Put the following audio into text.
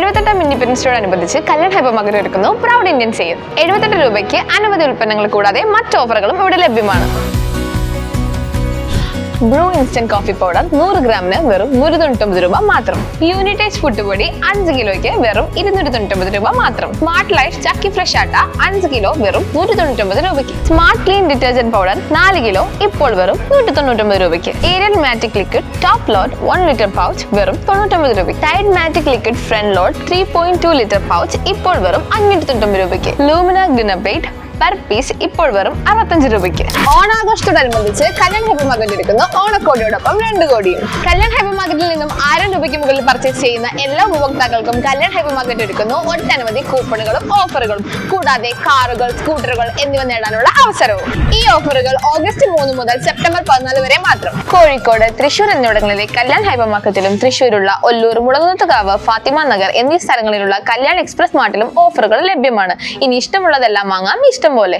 എഴുപത്തെട്ടാം independence അനുബന്ധിച്ച് Kalyan hyper market ഒരുക്കുന്നു proud Indian sale. എഴുപത്തെട്ട് രൂപയ്ക്ക് അനവധി ഉൽപ്പന്നങ്ങൾ കൂടാതെ മറ്റ് ഓഫറുകളും ഇവിടെ ലഭ്യമാണ്. ബ്രൂ ഇൻസ്റ്റന്റ് കോഫി പൗഡർ നൂറ് ഗ്രാമിന് വെറും നൂറ്റി തൊണ്ണൂറ്റൊമ്പത് രൂപ മാത്രം. യൂണിറ്റേജ് പുട്ടുപൊടി അഞ്ച് കിലോയ്ക്ക് വെറും ഇരുന്നൂറ്റി തൊണ്ണൂറ്റൊമ്പത് രൂപ മാത്രം. Smart life chakki fresh atta അഞ്ച് കിലോ വെറും നൂറ്റി തൊണ്ണൂറ്റൊമ്പത് രൂപയ്ക്ക്. സ്മാർട്ട് ക്ലീൻ ഡിറ്റർജന്റ് പൗഡർ നാല് കിലോ ഇപ്പോൾ വെറും നൂറ്റി തൊണ്ണൂറ്റൊമ്പത് രൂപയ്ക്ക്. Ariel matic liquid top load one litre pouch വെറും തൊണ്ണൂറ്റൊമ്പത് രൂപയ്ക്ക്. Tide matic liquid front load three point two litre pouch ഇപ്പോൾ വെറും അഞ്ഞൂറ്റി തൊണ്ണൂറ്റൊമ്പത് രൂപയ്ക്ക് ലൂമിന ഡിനബേറ്റ് പെർ പീസ് ഇപ്പോൾ വെറും അറുപത്തഞ്ച് രൂപയ്ക്ക്. ഓണാഘോഷത്തോടനുബന്ധിച്ച് കല്യാൺ ഹൈബർ മാർക്കറ്റ് എടുക്കുന്ന ഓണക്കോടിയോടൊപ്പം രണ്ട് കോടിയും. കല്യാൺ ഹൈബർ മാർക്കറ്റിൽ നിന്നും ആയിരം രൂപയ്ക്ക് മുകളിൽ പർച്ചേസ് ചെയ്യുന്ന എല്ലാ ഉപഭോക്താക്കൾക്കും കല്യാൺ ഹൈബർ മാർക്കറ്റ് എടുക്കുന്നു ഒട്ടനവധി കൂപ്പണുകളും ഓഫറുകളും കൂടാതെ കാറുകൾ സ്കൂട്ടറുകൾ എന്നിവ നേടാനുള്ള അവസരവും. ഈ ഓഫറുകൾ ഓഗസ്റ്റ് മൂന്ന് മുതൽ സെപ്റ്റംബർ പതിനാല് വരെ മാത്രം. കോഴിക്കോട് തൃശൂർ എന്നിവിടങ്ങളിലെ കല്യാൺ ഹൈബർ മാർക്കറ്റിലും തൃശൂരുള്ള ഒല്ലൂർ മുളങ്ങുന്നത്തുകാവ് ഫാത്തിമ നഗർ എന്നീ സ്ഥലങ്ങളിലുള്ള കല്യാൺ എക്സ്പ്രസ് മാർട്ടിലും ഓഫറുകൾ ലഭ്യമാണ്. ഇനി ഇഷ്ടമുള്ളതെല്ലാം വാങ്ങാം ഇഷ്ടം embole.